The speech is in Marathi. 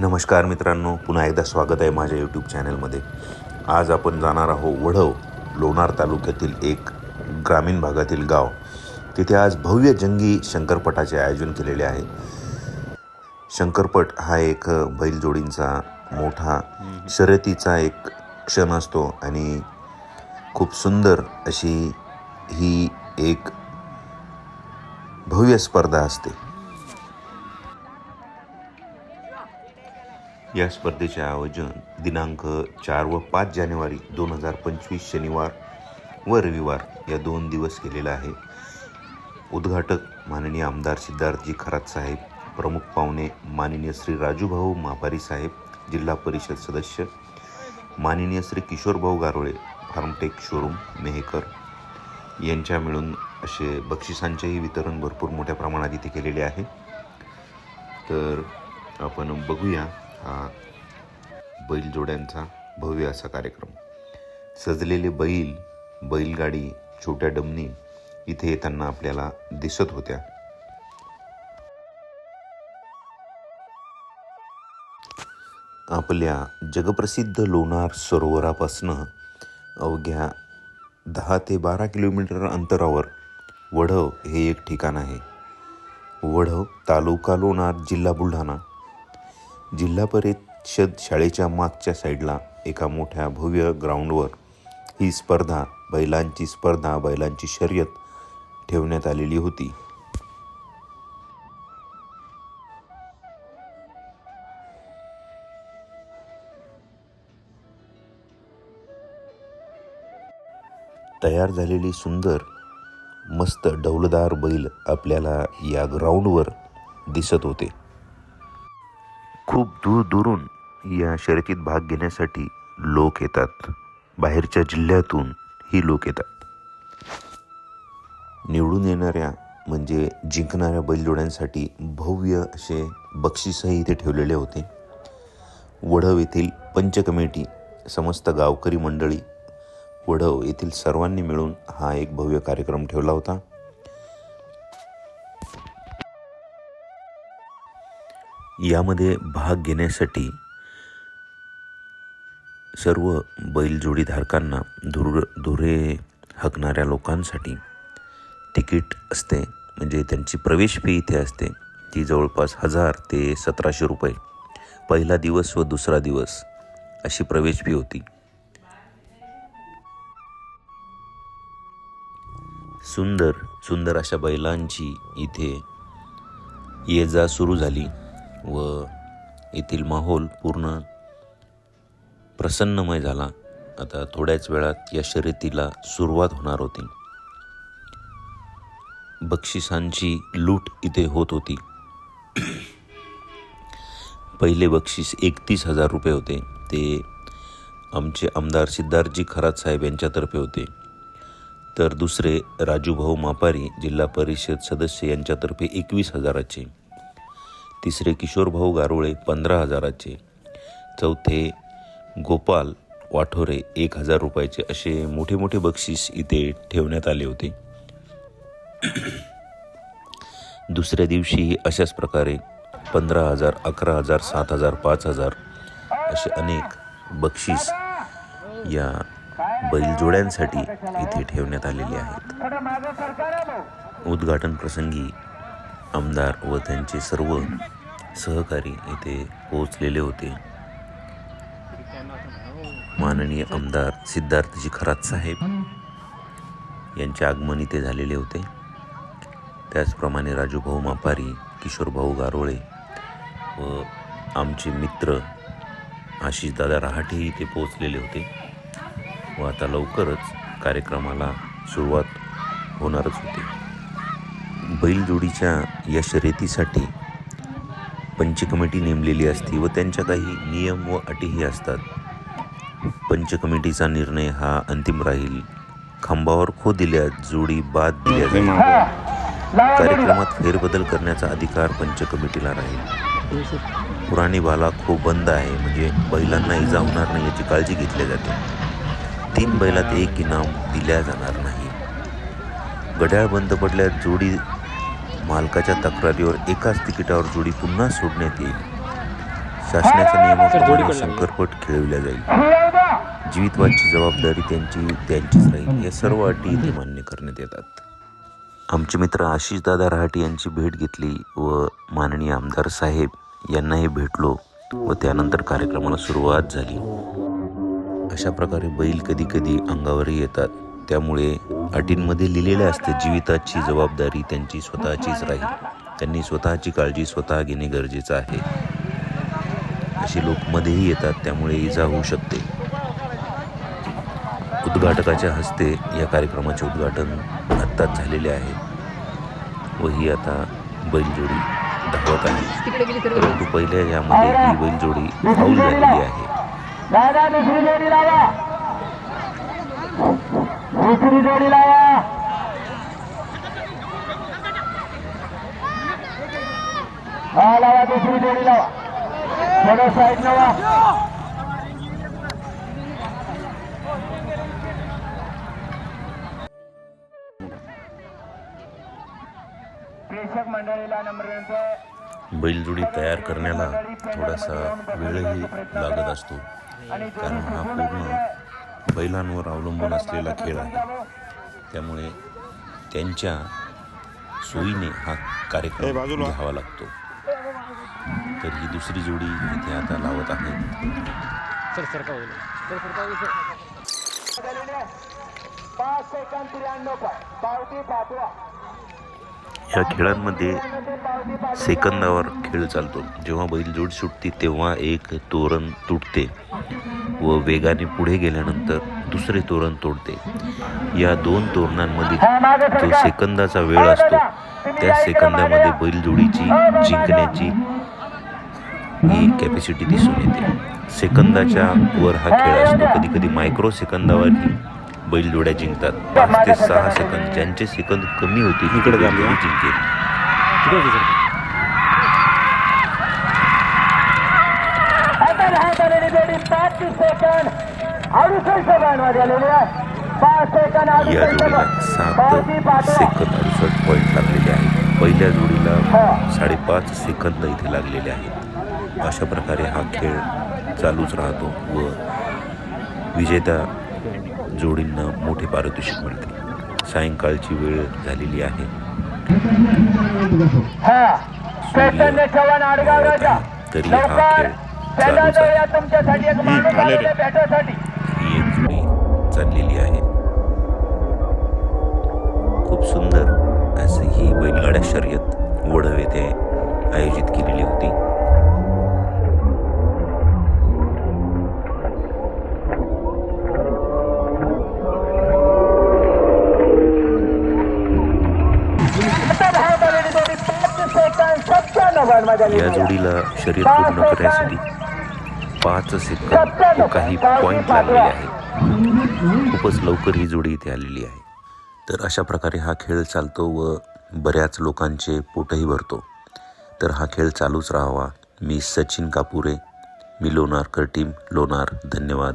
नमस्कार मित्रांनो पुन्हा एकदा स्वागत आहे माझ्या यूट्यूब चॅनलमध्ये आज आपण जाणार आहोत वढव लोणार तालुक्यातील एक ग्रामीण भागातील गाव. तिथे आज भव्य जंगी शंकरपटाचे आयोजन केलेले आहे. शंकरपट हा एक बैलजोडींचा मोठा शर्यतीचा एक क्षण असतो आणि खूप सुंदर अशी ही एक भव्य स्पर्धा असते. या स्पर्धेचे आयोजन दिनांक चार व पाच जानेवारी दोन हजार पंचवीस शनिवार व रविवार या दोन दिवस केलेलं आहे. उद्घाटक माननीय आमदार सिद्धार्थजी खरात साहेब प्रमुख पाहुणे माननीय श्री राजूभाऊ मापारी साहेब जिल्हा परिषद सदस्य माननीय श्री किशोरभाऊ गारोळे फार्मटेक शोरूम मेहेकर यांच्या मिळून असे बक्षिसांचेही वितरण भरपूर मोठ्या प्रमाणात इथे केलेले आहे. तर आपण बघूया हा बैलजोड्यांचा भव्य असा कार्यक्रम. सजलेले बैल बैलगाडी छोट्या डमनी इथे येताना आपल्याला दिसत होत्या. आपल्या जगप्रसिद्ध लोणार सरोवरापासनं अवघ्या दहा ते बारा किलोमीटर अंतरावर वढव हे एक ठिकाण आहे. वढव तालुका लोणार जिल्हा बुलढाणा. जिल्हा परिषद शाळेच्या मागच्या साईडला एका मोठ्या भव्य ग्राउंडवर ही स्पर्धा बैलांची स्पर्धा बैलांची शर्यत ठेवण्यात आलेली होती. तयार झालेली सुंदर मस्त डौलदार बैल आपल्याला या ग्राउंडवर दिसत होते. खूप दूर दूरून या शर्यतीत भाग घेण्यासाठी लोक येतात. बाहेरच्या जिल्ह्यातून ही लोक येतात. निवडून येणाऱ्या म्हणजे जिंकणाऱ्या बैलजोड्यांसाठी भव्य असे बक्षीसही इथे ठेवलेले होते. वढव येथील पंच कमिटी समस्त गावकरी मंडळी वढव येथील सर्वांनी मिळून हा एक भव्य कार्यक्रम ठेवला होता. यामध्ये भाग घेण्यासाठी सर्व बैलजोडीधारकांना धुर धुरे हकणाऱ्या लोकांसाठी तिकीट असते. म्हणजे त्यांची प्रवेश फी इथे असते. ती जवळपास हजार ते सतराशे रुपये. पहिला दिवस व दुसरा दिवस अशी प्रवेश फी होती. सुंदर सुंदर अशा बैलांची इथे ये जा सुरू झाली. व येथील माहोल पूर्ण प्रसन्नमय झाला. आता थोड्याच वेळात या शर्यतीला सुरुवात होणार होती. बक्षिसांची लूट इथे होत होती. पहिले बक्षीस एकतीस हजार रुपये होते. ते आमचे आमदार सिद्धार्थजी खरात साहेब यांच्यातर्फे होते. तर दुसरे राजूभाऊ मापारी जिल्हा परिषद सदस्य यांच्यातर्फे एकवीस हजाराचे. तिसरे किशोरभाऊ गारोळे पंधरा हजाराचे. चौथे गोपाल वाठोरे एक हजार रुपयाचे असे मोठे मोठे बक्षीस इथे ठेवण्यात आले होते. दुसऱ्या दिवशी अशाच प्रकारे पंधरा हजार अकरा हजार सात हजार पाच हजार असे अनेक बक्षीस या बैलजोड्यांसाठी इथे ठेवण्यात आलेले आहेत. उद्घाटन प्रसंगी आमदार व त्यांचे सर्व सहकारी इथे पोहोचलेले होते. माननीय आमदार सिद्धार्थजी खरात साहेब यांचे आगमन इथे झालेले होते. त्याचप्रमाणे राजूभाऊ मापारी किशोरभाऊ गारोळे व आमचे मित्र आशिषदादा रहाटेही इथे पोहोचलेले होते व आता लवकरच कार्यक्रमाला सुरुवात होणारच होती. बैलजोडीच्या या शर्यतीसाठी पंच कमिटी नेमलेली असते व त्यांच्या काही नियम व अटीही असतात. पंच कमिटीचा निर्णय हा अंतिम राहील. खांबावर खो दिल्या जोडी बाद दिल्या जाईल. कार्यक्रमात फेरबदल करण्याचा अधिकार पंच कमिटीला राहील. पुराणी बाला खो बंद आहे म्हणजे बैलांना इजा होणार नाही याची काळजी घेतली जाते. तीन बैलात एक इनाम दिल्या जाणार नाही. घड्याळ बंद पडल्यास जोडी मालकाच्या तक्रारीवर एकाच तिकिटावर जोडी पुन्हा सोडण्यात येईल. शासनाच्या नियमाप्रमाणे शंकरपट खेळविला जाईल. जीवितवाची जबाबदारी त्यांची त्यांचीच राहील या सर्व अटी इथे मान्य करण्यात येतात. आमचे मित्र आशिष दादा रहाटे यांची भेट घेतली व माननीय आमदार साहेब यांनाही भेटलो व त्यानंतर कार्यक्रमाला सुरुवात झाली. अशा प्रकारे बैल कधी कधी अंगावरही येतात. त्यामुळे अटींमध्ये लिहिलेले असते जीविताची जबाबदारी त्यांची स्वतःचीच राहील. त्यांनी स्वतःची काळजी स्वतः घेणे गरजेचं आहे. अशी लोक मध्येही येतात त्यामुळे इजा होऊ शकते. उद्घाटकाच्या हस्ते या कार्यक्रमाचे उद्घाटन आत्ताच झालेले आहे. व ही आता बैलजोडी धावत आहे. परंतु पहिल्या यामध्ये ही बैलजोडी फाऊल झालेली आहे. दादा. दुसरी जोडी लावा. हा लावा दुसरी जोडी लावा. थोडं साईड लावा बैलजोडी तयार करण्याला थोडासा वेळही लागत असतो कारण हा पूर्ण बैलांवर अवलंबून असलेला खेळ आहे. त्यामुळे त्यांच्या सोयीने हा कार्यक्रम घ्यावा लागतो. तर ही दुसरी जोडी इथे आता लावत आहे. या खेळांमध्ये सेकंदावर खेळ चालतो. जेव्हा बैलजोड सुटते तेव्हा एक तोरण तुटते. व वेगाने पुढे गेल्यानंतर दुसरे तोरण तोडते. या दोन तोरणांमध्ये जो सेकंदाचा वेळ असतो त्या सेकंदामध्ये बैलजोडीची जिंकण्याची ही कॅपॅसिटी दिसून येते. सेकंदाच्या वर हा खेळ असतो. कधी कधी मायक्रो सेकंदावरही बैलजोड्या जिंकतात. पाच ते सहा सेकंद. ज्यांचे सेकंद कमी होते इकडे जिंकेल. आता धावत जोडी पाच सेकंद अडुसष्ट सेकंद आलेली आहे पाच सेकंद या अडुसष्ट जोडीला सात सेकंद अडुसष्ट पॉईंट लागलेले आहेत पहिल्या जोडीला साडेपाच सेकंद इथे लागलेले आहेत अशा प्रकारे हा खेळ चालूच राहतो व विजेता जोडींना मोठे पारितोषिक मिळते सायंकाळची वेळ झालेली आहे हा तरी हा खेळ त्याला चालूच आहे जाऊया तुमच्यासाठी एक माणूस आलेला. आहे भेटासाठी ही एक जोडी चाललेली आहे. खूप सुंदर अशी ही बैलगाड्या शर्यत वडव येथे आयोजित केलेली होती. या. जोडीला शर्यत पूर्ण करण्यासाठी पाच सेकंद व काही पॉईंट लागलेले आहेत. खूपच लवकर ही जोडी इथे आलेली आहे. तर अशा प्रकारे हा खेळ चालतो व बऱ्याच लोकांचे पोटही भरतो. तर हा खेळ चालूच राहावा. मी सचिन कापुरे मी लोणारकर टीम लोणार. धन्यवाद.